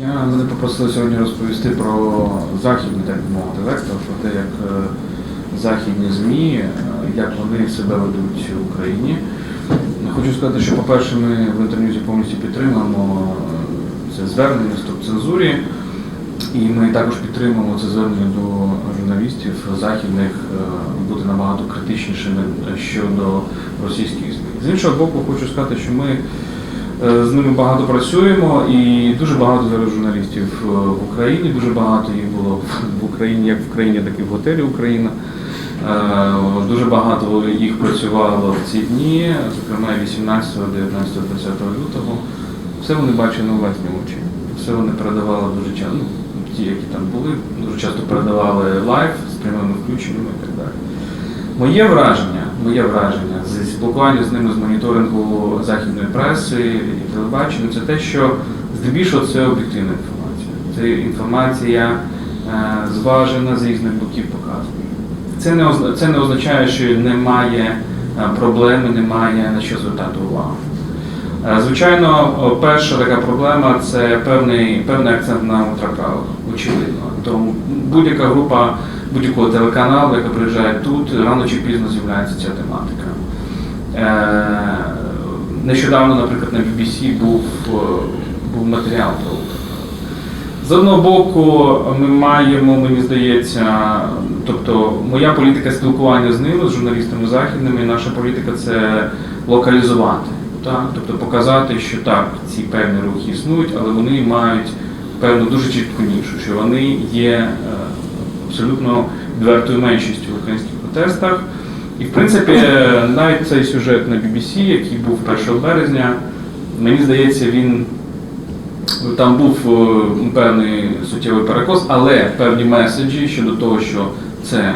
Я мене попросили сьогодні розповісти про західний, так мовити, вектор, про те, як е, західні ЗМІ, е, як вони себе ведуть в Україні. Хочу сказати, що, по-перше, ми в інтернюзі повністю підтримуємо е, це звернення стоп цензурі, і ми також підтримуємо це звернення до журналістів західних бути набагато критичнішими щодо російських ЗМІ. З іншого боку, хочу сказати, що ми З ними багато працюємо і дуже багато зараз журналістів е, в Україні. Дуже багато їх було в Україні, як в країні, так і в готелі Україна. Е, Дуже багато їх працювало в ці дні, зокрема 18, 19, 20 лютого. Все вони бачили на власні очі. Все вони передавали дуже часто. Ну, ті, які там були, дуже часто передавали лайв з прямими включеннями і так далі. Моє враження, моє враження з спілкування з ними з моніторингу західної преси і телебачення, це те, що здебільшого це об'єктивна інформація. Це інформація е, зважена з різних боків показана. Це не, це не означає, що немає е, проблеми, немає на що звертати увагу. Е, Звичайно, перша така проблема це певний, певний акцент на ультраправду, очевидно. Тому будь-яка група будь-якого телеканалу, яка приїжджає тут, рано чи пізно з'являється ця тематика. Е, Нещодавно, наприклад, на BBC був, е, був матеріал про. З одного боку, ми маємо, мені здається, тобто моя політика спілкування з ними, з журналістами західними, наша політика це локалізувати. Так? Тобто показати, що так, ці певні рухи існують, але вони мають певну дуже чітку нішу, що вони є е, абсолютно відвертою меншістю в українських протестах. І в принципі, навіть цей сюжет на BBC, який був 1 березня, мені здається, він Ну, Там був е, певний суттєвий перекос, але певні меседжі щодо того, що це е,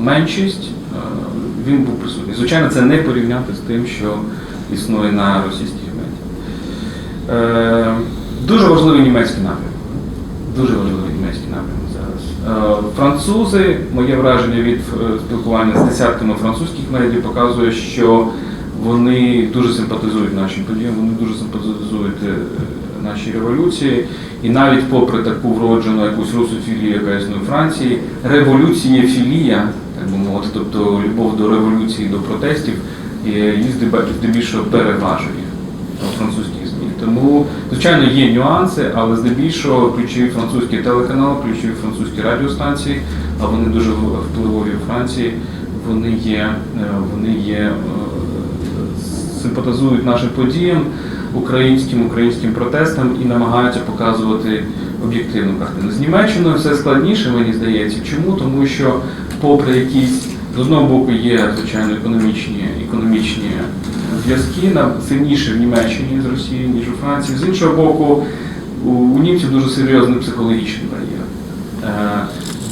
меншість, е, він був присутній. Звичайно, це не порівняти з тим, що існує на російських медіа. Дуже важливий німецький напрямок. Дуже важливий німецький. Е, Французи, моє враження від е, спілкування з десятками французьких медіа показує, що вони дуже симпатизують нашим подіям, вони дуже симпатизують е, нашій революції. І навіть попри таку вроджену якусь русофілію, яка існує в Франції, революція філія, так би мовити, тобто любов до революції, до протестів, е, її здебільшого переважує французьких. Тому, звичайно, є нюанси, але здебільшого ключові французькі телеканали, ключові французькі радіостанції, а вони дуже впливові у Франції, вони є, е, вони є е, симпатизують нашим подіям, українським, українським протестам і намагаються показувати об'єктивну картину. З Німеччиною все складніше, мені здається. Чому? Тому що, попри якісь з одного боку є звичайно економічні, економічні зв'язки на сильніше в Німеччині з Росією, ніж у Франції. З іншого боку, у, у німців дуже серйозний психологічний бар'єр. Е,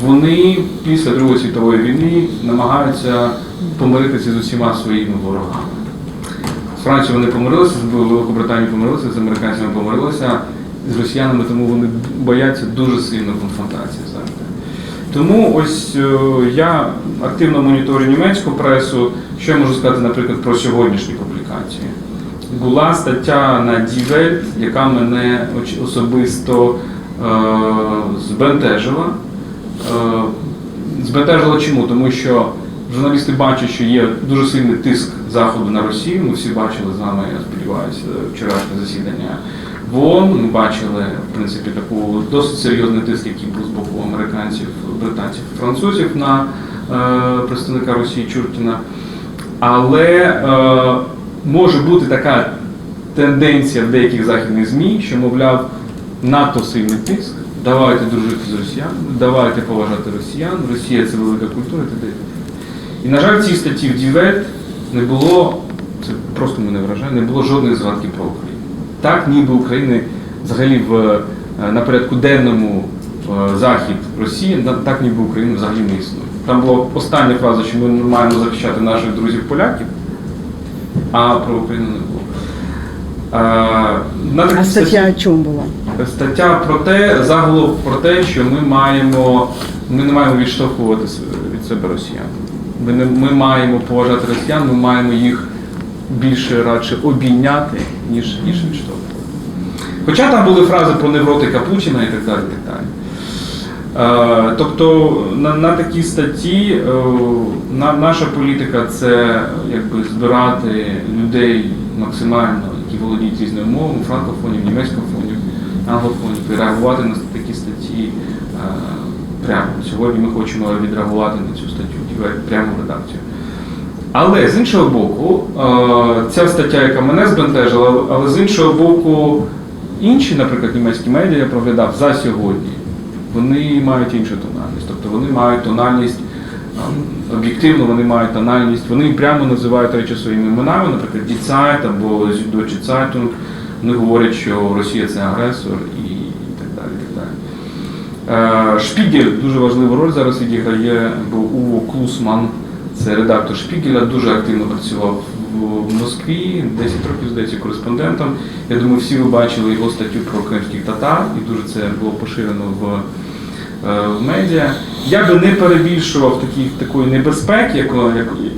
Вони після Другої світової війни намагаються помиритися з усіма своїми ворогами. З Францією вони помирилися, з Великобританією помирилися, з американцями помирилися, з росіянами, тому вони бояться дуже сильно конфронтації завжди. Тому ось е, я активно моніторю німецьку пресу. Що я можу сказати, наприклад, про сьогоднішні публікації? Була стаття на Welt, яка мене особисто е, збентежила. Е, збентежила чому? Тому що журналісти бачать, що є дуже сильний тиск Заходу на Росію. Ми всі бачили з вами, я сподіваюся, вчорашнє засідання ООН. Ми бачили, в принципі, таку досить серйозний тиск, який був з боку американців, британців, французів на е, представника Росії Чуркіна. Але е, може бути така тенденція в деяких західних ЗМІ, що, мовляв, надто сильний тиск, давайте дружити з росіянами, давайте поважати росіян, Росія це велика культура і т.д. І, на жаль, в цій статті в Дівет не було, це просто мене вражає, не було жодної згадки про Україну. Так, ніби України взагалі в, е, на порядку денному е, захід Росії, так ніби Україна взагалі не існує. Там була остання фраза, що ми маємо захищати наших друзів-поляків, а про Україну не було. Е, такій А стаття о чому була? Стаття про те, заголовок про те, що ми маємо, ми не маємо відштовхувати від себе росіян. Ми, не, ми маємо поважати росіян, ми маємо їх більше радше обійняти, ніж, ніж відштовхувати. Хоча там були фрази про невротика Путіна і так далі. Так далі. Е, Тобто на, на такі статті е, на, наша політика це якби збирати людей максимально, які володіють різними мовами, франкофонів, німецькофонів, англофонів, і реагувати на такі статті е, прямо. Сьогодні ми хочемо відреагувати на цю статтю прямо в редакцію. Але з іншого боку, е, ця стаття, яка мене збентежила, але з іншого боку, інші, наприклад, німецькі медіа я проглядав за сьогодні, вони мають іншу тональність. Тобто вони мають тональність, е, об'єктивно вони мають тональність, вони прямо називають речі своїми іменами, наприклад, Zeit або Süddeutsche Zeitung. Вони говорять, що Росія це агресор і, і так далі. І так далі. Е, Шпігель дуже важливу роль зараз відіграє, бо Уво Клусман, це редактор Шпігеля, дуже активно працював в Москві, 10 років здається кореспондентом. Я думаю, всі ви бачили його статтю про кримських татар, і дуже це було поширено в, е, в медіа. Я би не перебільшував такі, такої небезпеки, яку,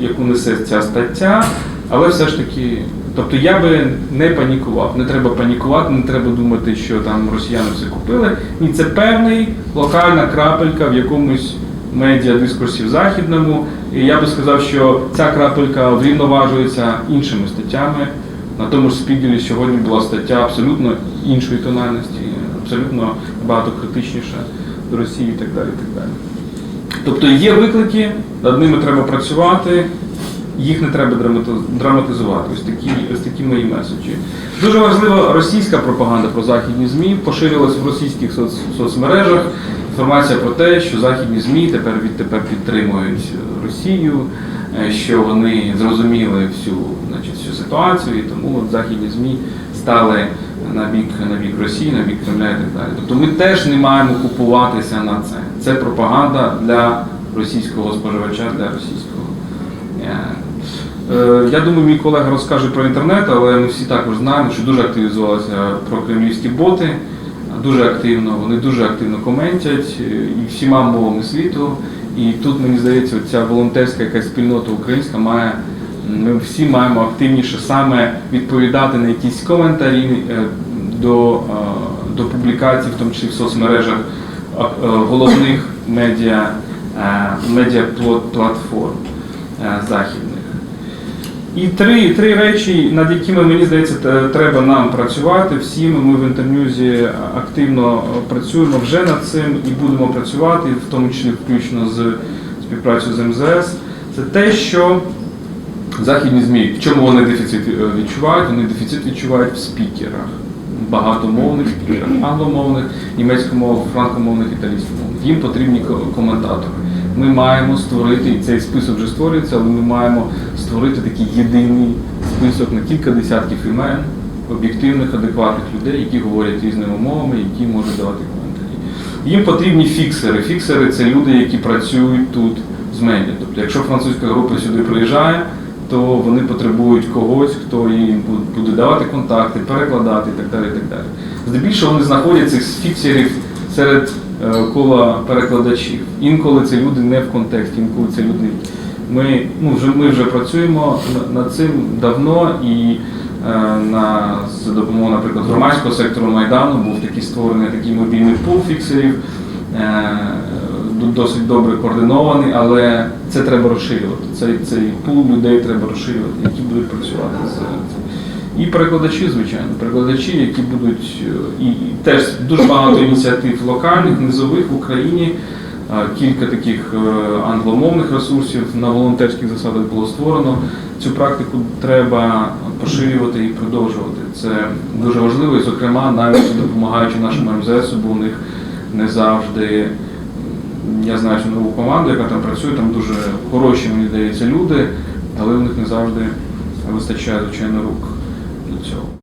яку несе ця стаття, але все ж таки. Тобто я би не панікував. Не треба панікувати, не треба думати, що там росіяни все купили. Ні, це певний локальна крапелька в якомусь медіадискурсі в західному. І я би сказав, що ця крапелька врівноважується іншими статтями. На тому ж спігелі сьогодні була стаття абсолютно іншої тональності, абсолютно набагато критичніша до Росії і так далі. Так далі. Тобто є виклики, над ними треба працювати, їх не треба драматизувати. Ось такі, ось такі мої меседжі. Дуже важлива російська пропаганда про західні ЗМІ поширилась в російських соц, соцмережах. Інформація про те, що західні ЗМІ тепер відтепер підтримують Росію, е, що вони зрозуміли всю, значить, всю ситуацію, і тому от західні ЗМІ стали на бік, на бік Росії, на бік Кремля і так далі. Тобто ми теж не маємо купуватися на це. Це пропаганда для російського споживача, для російського. е, Е, Я думаю, мій колега розкаже про інтернет, але ми всі також знаємо, що дуже активізувалися прокремлівські боти, дуже активно, вони дуже активно коментять е, і всіма мовами світу. І тут, мені здається, ця волонтерська якась спільнота українська має, ми всі маємо активніше саме відповідати на якісь коментарі е, до, е, до публікацій, в тому числі в соцмережах головних медіа, медіаплатформ західних. І три, три речі, над якими мені здається, треба нам працювати. Всі ми, в інтерньюзі активно працюємо вже над цим і будемо працювати, в тому числі включно з співпрацею з МЗС. Це те, що західні ЗМІ, в чому вони дефіцит е, відчувають? Вони дефіцит відчувають в спікерах. Багатомовних спікерах, англомовних, німецькомовних, франкомовних, італійськомовних. Їм потрібні ко- коментатори. Ми маємо створити, і цей список вже створюється, але ми маємо створити такий єдиний список на кілька десятків імен об'єктивних, адекватних людей, які говорять різними мовами, які можуть давати коментарі. Їм потрібні фіксери. Фіксери це люди, які працюють тут з медіа. Тобто, якщо французька група сюди приїжджає, то вони потребують когось, хто їм буде давати контакти, перекладати і так далі. І так далі. Здебільшого вони знаходять цих фіксерів серед е, кола перекладачів. Інколи це люди не в контексті, інколи це люди. Ми, ну, вже, ми вже працюємо над цим давно і е, на, за допомогою, наприклад, громадського сектору Майдану був такий створений такий мобільний пул фіксерів, е, досить добре координований, але це треба розширювати. Цей, цей пул людей треба розширювати, які будуть працювати з цим. І перекладачі, звичайно, перекладачі, які будуть е, і, і теж дуже багато ініціатив локальних, низових в Україні. Кілька таких е, англомовних ресурсів на волонтерських засадах було створено. Цю практику треба поширювати і продовжувати. Це дуже важливо, і, зокрема, навіть допомагаючи нашому МЗС, бо у них не завжди. Я знаю, що нову команду, яка там працює, там дуже хороші, мені здається, люди, але у них не завжди вистачає, звичайно, рук для цього.